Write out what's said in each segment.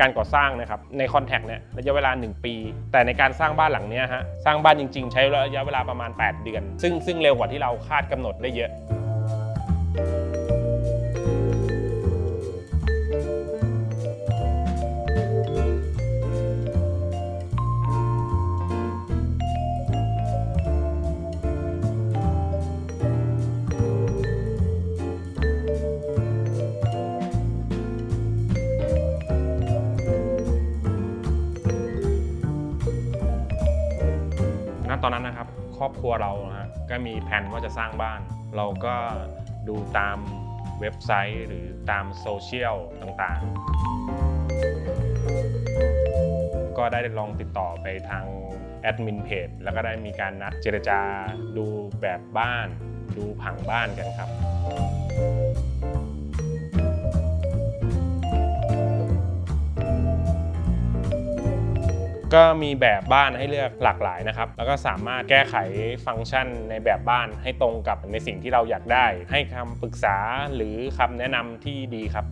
การก่อสร้างนะครับในคอนแทคเนี่ยระยะเวลา 1 ปี แต่ในการสร้างบ้านหลังเนี้ยฮะสร้างบ้านจริง ๆ ใช้ระยะเวลาประมาณ 8 เดือน ซึ่งซึ่งเร็วกว่าที่เราคาดกำหนดได้เยอะ ณตอนนั้นนะครับ ครอบครัวเรานะฮะก็มีแผนว่าจะสร้างบ้าน เราก็ดูตามเว็บไซต์หรือตามโซเชียลต่างๆ ก็ได้ลองติดต่อไปทางแอดมินเพจแล้วก็ได้มีการนัดเจรจาดูแบบบ้าน ดูผังบ้านกันครับ ก็มีแบบบ้านให้เลือกหลากหลายนะครับ แล้วก็สามารถแก้ไขฟังก์ชันในแบบบ้านให้ตรงกับในสิ่งที่เราอยากได้ ให้คำปรึกษาหรือคำแนะนำที่ดีครับ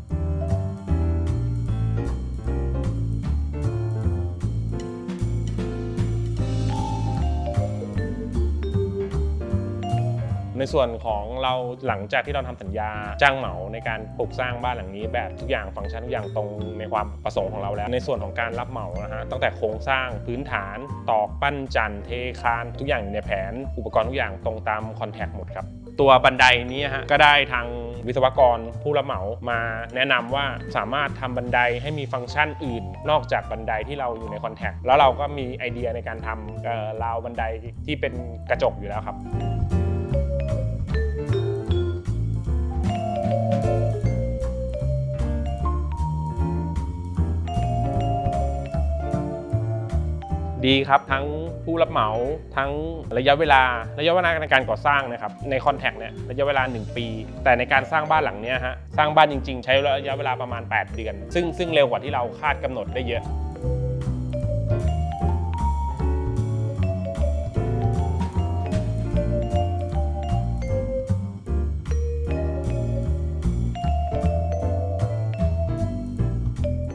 ในส่วนของเราหลังจากที่เราทำสัญญาจ้างเหมาในการปลูกสร้างบ้านหลังนี้ แบบทุกอย่างฟังก์ชันทุกอย่างตรงในความประสงค์ของเราแล้ว ในส่วนของการรับเหมานะฮะตั้งแต่โครงสร้างพื้นฐานตอกปั้นจันเทคาน ทุกอย่างอยู่ในแผนอุปกรณ์ทุกอย่างตรงตามคอนแทคหมดครับตัวบันไดนี้ฮะก็ได้ทางวิศวกรผู้รับเหมามาแนะนำว่าสามารถทำบันไดให้มีฟังก์ชันอื่น นอกจากบันไดที่เราอยู่ในคอนแทคแล้วเราก็มีไอเดียในการทำราวบันไดที่เป็นกระจกอยู่แล้วครับ ดีครับทั้งผู้รับเหมาทั้งระยะเวลาระยะเวลาในการก่อสร้างนะครับในคอนแทคเนี่ยระยะเวลา 1 ปี แต่ในการสร้างบ้านหลังเนี้ยฮะสร้างบ้านจริง ๆ ใช้ระยะเวลาประมาณ 8 เดือน ซึ่งซึ่งเร็วกว่าที่เราคาดกำหนดได้เยอะ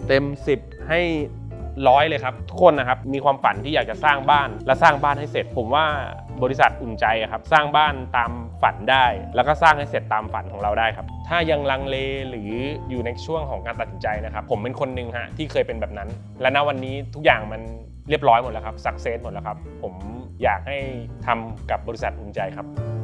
เต็ม 10 ให้ ร้อยเลยครับ ทุกคนนะครับมีความฝันที่อยากจะสร้างบ้านและสร้างบ้านให้เสร็จ ผมว่าบริษัทอุ่นใจครับสร้างบ้านตามฝันได้ แล้วก็สร้างให้เสร็จตามฝันของเราได้ครับ ถ้ายังลังเลหรืออยู่ในช่วงของการตัดสินใจนะครับ ผมเป็นคนหนึ่งฮะที่เคยเป็นแบบนั้น และณวันนี้ทุกอย่างมันเรียบร้อยหมดแล้วครับสักเซสหมดแล้วครับ ผมอยากให้ทำกับบริษัทอุ่นใจครับ